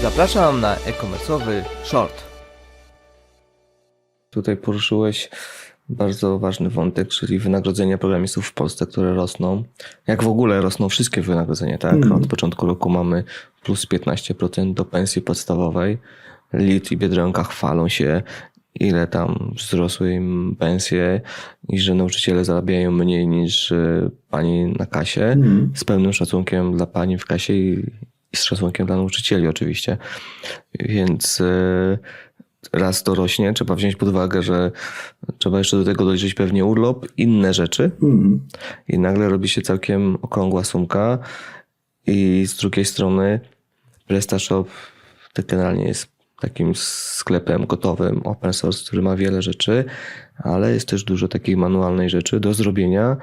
Zapraszam na e-commerce'owy short. Tutaj poruszyłeś bardzo ważny wątek, czyli wynagrodzenia programistów w Polsce, które rosną. Jak w ogóle rosną wszystkie wynagrodzenia, tak? Mhm. Od początku roku mamy plus 15% do pensji podstawowej. Lit i Biedronka chwalą się, ile tam wzrosły im pensje i że nauczyciele zarabiają mniej niż y, pani na kasie. Mhm. Z pełnym szacunkiem dla pani w kasie i, i z szacunkiem dla nauczycieli oczywiście. Więc y, raz to rośnie, trzeba wziąć pod uwagę, że trzeba jeszcze do tego dojrzeć pewnie urlop, inne rzeczy Mhm. i nagle robi się całkiem okrągła sumka i z drugiej strony PrestaShop generalnie jest takim sklepem gotowym open source, który ma wiele rzeczy, ale jest też dużo takiej manualnej rzeczy do zrobienia.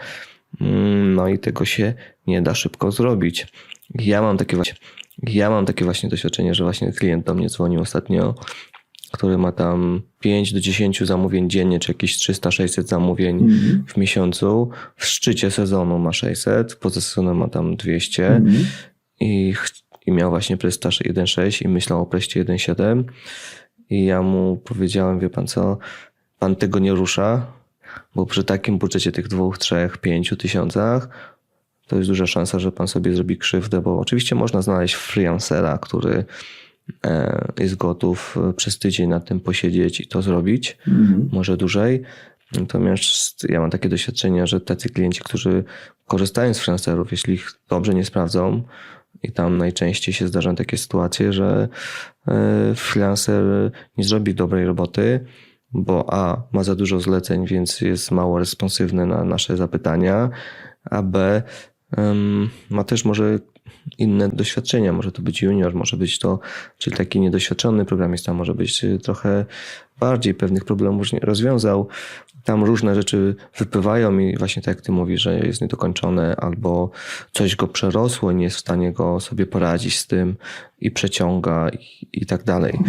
Mm, No i tego się nie da szybko zrobić. Ja mam takie właśnie, ja mam takie właśnie doświadczenie, że właśnie klient do mnie dzwonił ostatnio, który ma tam 5 do 10 zamówień dziennie, czy jakieś 300-600 zamówień Mhm. w miesiącu. W szczycie sezonu ma 600, poza sezonem ma tam 200 Mhm. i, i miał właśnie Prestaż 1.6 i myślał o Preście 1.7 i ja mu powiedziałem, wie pan co, pan tego nie rusza, bo przy takim budżecie tych dwóch, trzech, pięciu tysiącach to jest duża szansa, że pan sobie zrobi krzywdę, bo oczywiście można znaleźć freelancera, który e, jest gotów e, przez tydzień nad tym posiedzieć i to zrobić Mhm. może dłużej. Natomiast ja mam takie doświadczenia, że tacy klienci, którzy korzystają z freelancerów, jeśli ich dobrze nie sprawdzą, i tam najczęściej się zdarzają takie sytuacje, że e, freelancer nie zrobi dobrej roboty, bo A ma za dużo zleceń, więc jest mało responsywny na nasze zapytania, a B ma też może inne doświadczenia. Może to być junior, może być to, czyli taki niedoświadczony programista, może być y, trochę bardziej pewnych problemów rozwiązał. Tam różne rzeczy wypływają i właśnie tak jak ty mówisz, że jest niedokończone albo coś go przerosło, nie jest w stanie go sobie poradzić z tym i przeciąga i, i tak dalej.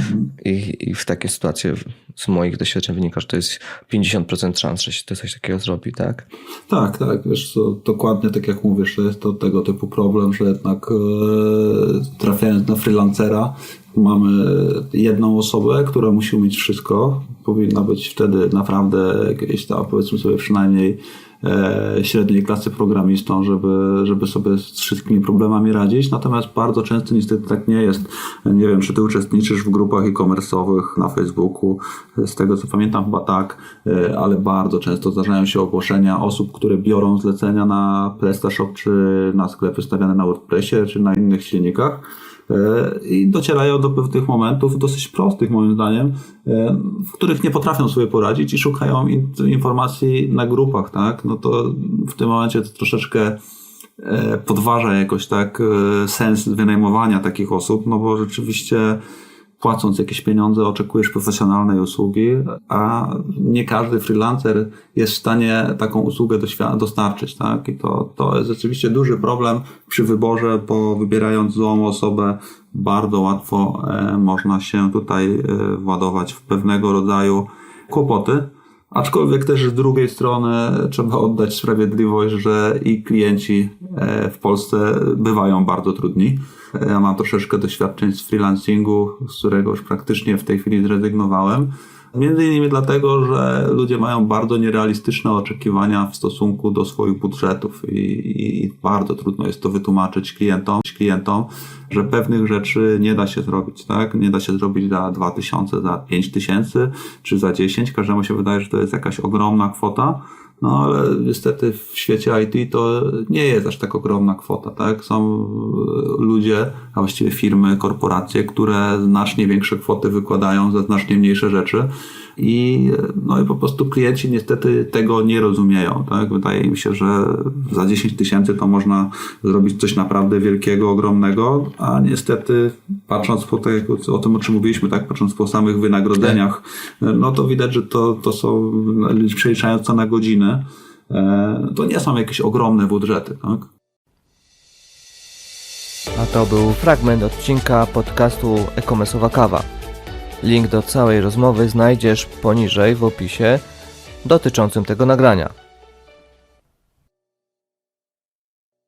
I, I w takie sytuacje z moich doświadczeń wynika, że to jest 50% szans, że się to coś takiego zrobi, tak? Tak, tak, wiesz co, dokładnie tak jak mówisz, to jest to tego typu problem, że jednak e, trafiając na freelancera mamy jedną osobę, która musi umieć wszystko. Powinna być wtedy naprawdę jakieś tam, powiedzmy sobie przynajmniej średniej klasy programistą, żeby, żeby sobie z wszystkimi problemami radzić. Natomiast bardzo często niestety tak nie jest. Nie wiem, czy ty uczestniczysz w grupach e-commerce'owych na Facebooku. Z tego co pamiętam chyba tak, e, ale bardzo często zdarzają się ogłoszenia osób, które biorą zlecenia na PrestaShop, czy na sklepy stawiane na WordPressie, czy na innych silnikach e, i docierają do pewnych momentów dosyć prostych moim zdaniem, e, w których nie potrafią sobie poradzić i szukają in- informacji na grupach, tak? No to w tym momencie to troszeczkę e, podważa jakoś tak e, sens wynajmowania takich osób, no bo rzeczywiście płacąc jakieś pieniądze oczekujesz profesjonalnej usługi, a nie każdy freelancer jest w stanie taką usługę dostarczyć, tak? I to, to jest rzeczywiście duży problem przy wyborze, bo wybierając złą osobę bardzo łatwo e, można się tutaj e, władować w pewnego rodzaju kłopoty. Aczkolwiek też z drugiej strony trzeba oddać sprawiedliwość, że i klienci e, w Polsce bywają bardzo trudni. E, Ja mam troszeczkę doświadczeń z freelancingu, z którego już praktycznie w tej chwili zrezygnowałem. Między innymi dlatego, że ludzie mają bardzo nierealistyczne oczekiwania w stosunku do swoich budżetów i, i, i bardzo trudno jest to wytłumaczyć klientom, klientom, że pewnych rzeczy nie da się zrobić, tak? Nie da się zrobić za 2000, za 5000 czy za 10. Każdemu się wydaje, że to jest jakaś ogromna kwota. No ale niestety w świecie IT to nie jest aż tak ogromna kwota, tak? Są e, ludzie, a właściwie firmy, korporacje, które znacznie większe kwoty wykładają za znacznie mniejsze rzeczy i no i po prostu klienci niestety tego nie rozumieją, tak? Wydaje im się, że za 10 tysięcy to można zrobić coś naprawdę wielkiego, ogromnego, a niestety patrząc po te, o tym, o czym mówiliśmy, tak? Patrząc po samych wynagrodzeniach, no to widać, że to, to są, przeliczając to na godziny, e, to nie są jakieś ogromne budżety, tak? A to był fragment odcinka podcastu e-commerce'owa kawa. Link do całej rozmowy znajdziesz poniżej w opisie dotyczącym tego nagrania.